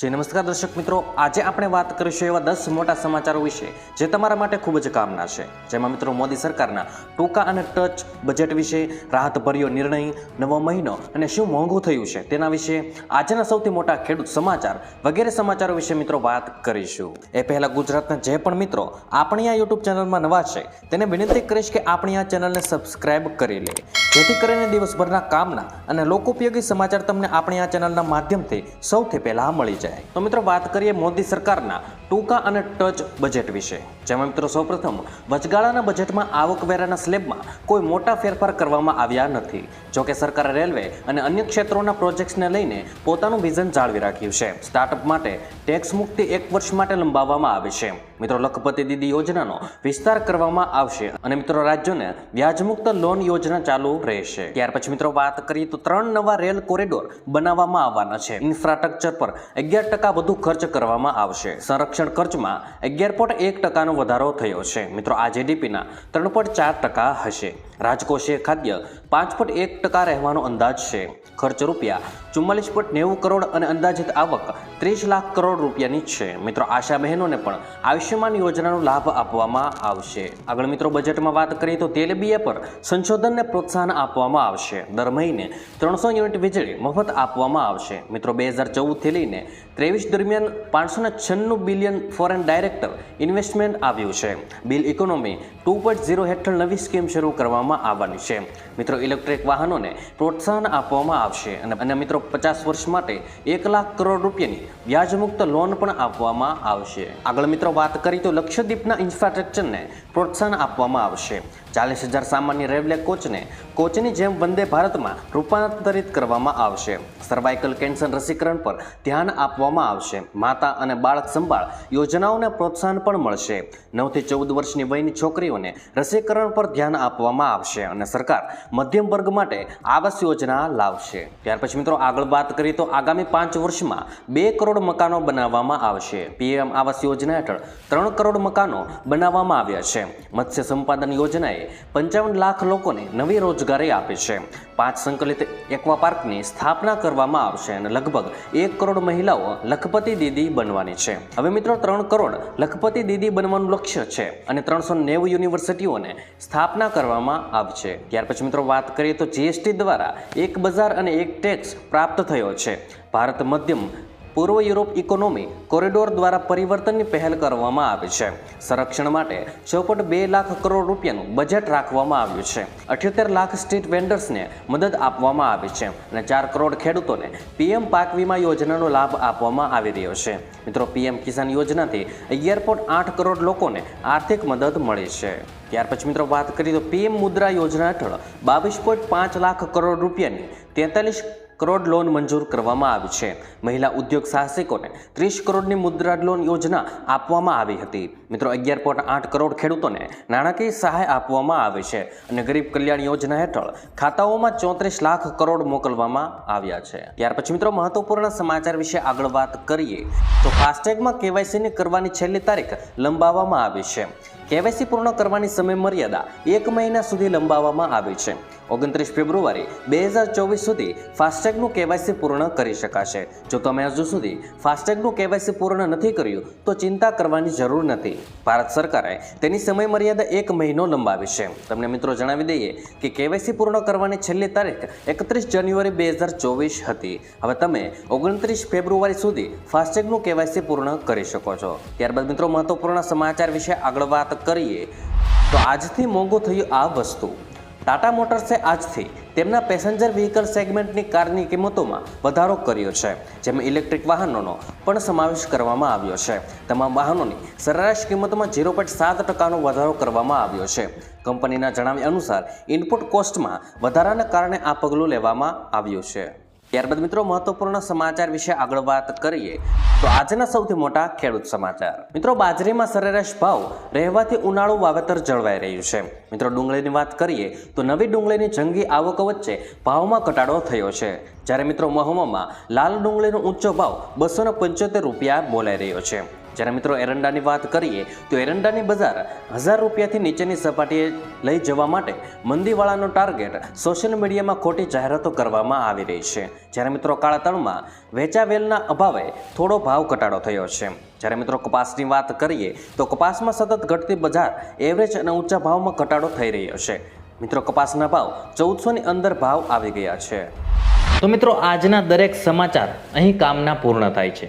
જી, નમસ્કાર દર્શક મિત્રો. આજે આપણે વાત કરીશું એવા દસ મોટા સમાચારો વિશે, જે તમારા માટે ખૂબ જ કામના છે. જેમાં મિત્રો મોદી સરકારના ટૂંકા અને ટચ બજેટ વિશે, રાહતભર્યો નિર્ણય, નવો મહિનો અને શું મોંઘું થયું છે તેના વિશે, આજના સૌથી મોટા ખેડૂત સમાચાર વગેરે સમાચારો વિશે મિત્રો વાત કરીશું. એ પહેલાં ગુજરાતના જે પણ મિત્રો આપણી આ યુટ્યુબ ચેનલમાં નવા છે, તેને વિનંતી કરીશ કે આપણી આ ચેનલને સબસ્ક્રાઇબ કરી લે. જેથી કરીને દિવસભરના કામના અને લોકોપયોગી સમાચાર તમને આપણી આ ચેનલના માધ્યમથી સૌથી પહેલાં મળી જાય. તો મિત્રો વાત કરીએ મોદી સરકારના ટૂંકા અને ટચ બજેટ વિશે. જેમાં મિત્રો સૌપ્રથમ, વચગાળાના બજેટમાં આવકવેરાના સ્લેબમાં કોઈ મોટા ફેરફાર કરવામાં આવ્યા નથી. જોકે સરકારે રેલવે અને અન્ય ક્ષેત્રોના પ્રોજેક્ટ્સને લઈને પોતાનું વિઝન જાળવી રાખ્યું છે. સ્ટાર્ટઅપ માટે ટેક્સ મુક્તિ એક વર્ષ માટે લંબાવવામાં આવે છે. મિત્રો, લખપતિ દીદી યોજનાનો વિસ્તાર કરવામાં આવશે અને મિત્રો રાજ્યોને વ્યાજમુક્ત લોન યોજના ચાલુ રહેશે. ત્યાર પછી મિત્રો વાત કરીએ તો ત્રણ નવા રેલ કોરિડોર બનાવવામાં આવવાના છે. ઇન્ફ્રાસ્ટ્રક્ચર પર અગિયાર ટકા વધુ ખર્ચ કરવામાં આવશે. સંરક્ષણ ખર્ચમાં અગિયાર પોઈન્ટ એક ટકાનો વધારો થયો છે. મિત્રો આ જીડીપીના ત્રણ પોઈન્ટ ચાર ટકા હશે. રાજકોષીય ખાદ્ય પાંચ પોઈન્ટ એક ટકા રહેવાનો અંદાજ છે. ખર્ચ રૂપિયા ચુમ્માલીસ પોઈન્ટ નેવું કરોડ અને અંદાજિત આવક ત્રીસ લાખ કરોડ રૂપિયાની છે. મિત્રો, આશા બહેનોને પણ આયુષ્યમાન યોજનાનો લાભ આપવામાં આવશે. આગળ મિત્રો, બજેટમાં વાત કરીએ તો તેલબીએ પર સંશોધનને પ્રોત્સાહન આપવામાં આવશે. દર મહિને ત્રણસો યુનિટ વીજળી મફત આપવામાં આવશે. મિત્રો, બે હજાર ચૌદથી લઈને ત્રેવીસ દરમિયાન પાંચસો છન્નું બિલિયન ફોરેન ડાયરેક્ટર ઇન્વેસ્ટમેન્ટ આવ્યું છે. Blue economy two point zero હેઠળ નવી સ્કીમ શરૂ કરવામાં આવવાની છે. મિત્રો ઇલેક્ટ્રિક વાહનોને પ્રોત્સાહન આપવામાં આવશે અને મિત્રો પચાસ વર્ષ માટે એક લાખ કરોડ રૂપિયાની વ્યાજમુક્ત લોન પણ આપવામાં આવશે. આગળ મિત્રો વાત કરીએ તો લક્ષદ્વીપના ઇન્ફ્રાસ્ટ્રક્ચરને પ્રોત્સાહન આપવામાં આવશે. ચાલીસ હજાર સામાન્ય રેવલે કોચને કોચની જેમ વંદે ભારતમાં રૂપાંતરિત કરવામાં આવશે. સર્વાઇકલ કેન્સર રસીકરણ પર ધ્યાન આપવામાં આવશે. માતા અને બાળક સંભાળ યોજનાઓને પ્રોત્સાહન પણ મળશે. નવથી ચૌદ વર્ષની વયની છોકરીઓને રસીકરણ પર ધ્યાન આપવામાં આવશે અને સરકાર મધ્યમ વર્ગ માટે આવાસ યોજના લાવશે. ત્યાર પછી મિત્રો આગળ વાત કરીએ તો આગામી પાંચ વર્ષમાં બે કરોડ મકાનો બનાવવામાં આવશે. પીએમ આવાસ યોજના હેઠળ ત્રણ કરોડ મકાનો બનાવવામાં આવ્યા છે. મત્સ્ય સંપાદન યોજનાએ પંચાવન લાખ લોકોને નવી રોજગારી આપી છે. પાંચ સંકલિત એક્વા પાર્કની સ્થાપના કરવામાં આવશે અને લગભગ એક કરોડ મહિલાઓ લખપતિ દીદી બનવાની છે. હવે મિત્રો ત્રણ કરોડ લખપતિ દીદી બનવાનું લક્ષ્ય છે અને ત્રણસો નેવું યુનિવર્સિટીઓને સ્થાપના કરવામાં આવશે. ત્યાર પછી મિત્રો વાત કરીએ તો જીએસટી દ્વારા એક બજાર અને એક ટેક્સ પ્રાપ્ત થયો છે. ભારત મધ્યમ પૂર્વ યુરોપ ઇકોનોમી કોરિડોર દ્વારા પરિવર્તનની પહેલ કરવામાં આવી છે. સંરક્ષણ માટે પોઈન્ટ બે લાખ કરોડ રૂપિયાનું બજેટ રાખવામાં આવ્યું છે. અઠ્યોતેર લાખ સ્ટ્રીટ વેન્ડર્સને મદદ આપવામાં આવી છે અને ચાર કરોડ ખેડૂતોને પીએમ પાક વીમા યોજનાનો લાભ આપવામાં આવી રહ્યો છે. મિત્રો, પીએમ કિસાન યોજનાથી અગિયાર પોઈન્ટ આઠ કરોડ લોકોને આર્થિક મદદ મળી છે. ત્યાર પછી મિત્રો, વાત કરીએ તો પીએમ મુદ્રા યોજના હેઠળ બાવીસ પોઈન્ટ પાંચ લાખ કરોડ રૂપિયાની તેતાલીસ કરોડ લોન મંજૂર કરવામાં આવી છે. મહિલા ઉદ્યોગ સાહસિકોને ત્રીસ કરોડની મુદ્રા લોન યોજના આપવામાં આવી હતી. મિત્રો, અગિયાર પોઈન્ટ આઠ કરોડ ખેડૂતોને નાણાકીય સહાય આપવામાં આવે છે અને ગરીબ કલ્યાણ યોજના હેઠળ ખાતાઓમાં ચોત્રીસ લાખ કરોડ મોકલવામાં આવ્યા છે. ત્યાર પછી મિત્રો, મહત્વપૂર્ણ સમાચાર વિશે આગળ વાત કરીએ તો ફાસ્ટેગમાં કેવાયસીની કરવાની છેલ્લી તારીખ લંબાવવામાં આવી છે. કેવાયસી પૂર્ણ કરવાની સમય મર્યાદા એક મહિના સુધી લંબાવવામાં આવી છે. ઓગણત્રીસ ફેબ્રુઆરી બે હજાર ચોવીસ સુધી ફાસ્ટેગનું કેવાયસી પૂર્ણ કરી શકાશે. જો તમે હજુ સુધી ફાસ્ટેગનું કેવાયસી પૂર્ણ નથી કર્યું, તો ચિંતા કરવાની જરૂર નથી. ભારત સરકારે તેની સમય મર્યાદા એક મહિનો લંબાવી છે. તમને મિત્રો જણાવી દઈએ કે કેવાયસી પૂર્ણ કરવાની છેલ્લી તારીખ એકત્રીસ જાન્યુઆરી બે હજાર ચોવીસ હતી. હવે તમે ઓગણત્રીસ ફેબ્રુઆરી સુધી ફાસ્ટેગનું કેવાયસી પૂર્ણ કરી શકો છો. ત્યારબાદ મિત્રો મહત્વપૂર્ણ સમાચાર વિશે આગળ વાત કરીએ, તો આજથી મોંઘું થયું આ વસ્તુ. ટાટા મોટર્સે આજથી તેમના પેસેન્જર વ્હીકલ સેગમેન્ટની કારની કિંમતોમાં વધારો કર્યો છે, જેમાં ઇલેક્ટ્રિક વાહનોનો પણ સમાવેશ કરવામાં આવ્યો છે. તમામ વાહનોની સરેરાશ કિંમતમાં ઝીરો પોઈન્ટ સાત ટકાનો વધારો કરવામાં આવ્યો છે. કંપનીના જણાવ્યા અનુસાર, ઇનપુટ કોસ્ટમાં વધારાના કારણે આ પગલું લેવામાં આવ્યું છે. ત્યારબાદ મિત્રો, મહત્વપૂર્ણ સમાચાર વિશે આગળ વાત કરીએ તો આજના સૌથી મોટા ખેડૂત સમાચાર. મિત્રો, બાજરીમાં સરેરાશ ભાવ રહેવાથી ઉનાળુ વાવેતર જળવાઈ રહ્યું છે. મિત્રો, ડુંગળીની વાત કરીએ તો નવી ડુંગળીની જંગી આવક વચ્ચે ભાવમાં ઘટાડો થયો છે. જ્યારે મિત્રો મહુમામાં લાલ ડુંગળીનો ઊંચો ભાવ બસો પંચોતેર રૂપિયા બોલાઈ રહ્યો છે. જ્યારે મિત્રો એરંડાની વાત કરીએ, તો એરંડાની બજાર હજાર રૂપિયાથી નીચેની સપાટીએ લઈ જવા માટે મંદીવાળાનો ટાર્ગેટ સોશિયલ મીડિયામાં ખોટી જાહેરાતો કરવામાં આવી રહી છે. જ્યારે મિત્રો કાળાતણમાં વેચાવેલના અભાવે થોડો ભાવ ઘટાડો થયો છે. જ્યારે મિત્રો કપાસની વાત કરીએ, તો કપાસમાં સતત ઘટતી બજાર એવરેજ અને ઊંચા ભાવમાં ઘટાડો થઈ રહ્યો છે. મિત્રો કપાસના ભાવ ચૌદસોની અંદર ભાવ આવી ગયા છે. તો મિત્રો આજના દરેક સમાચાર અહીં કામના પૂર્ણ થાય છે.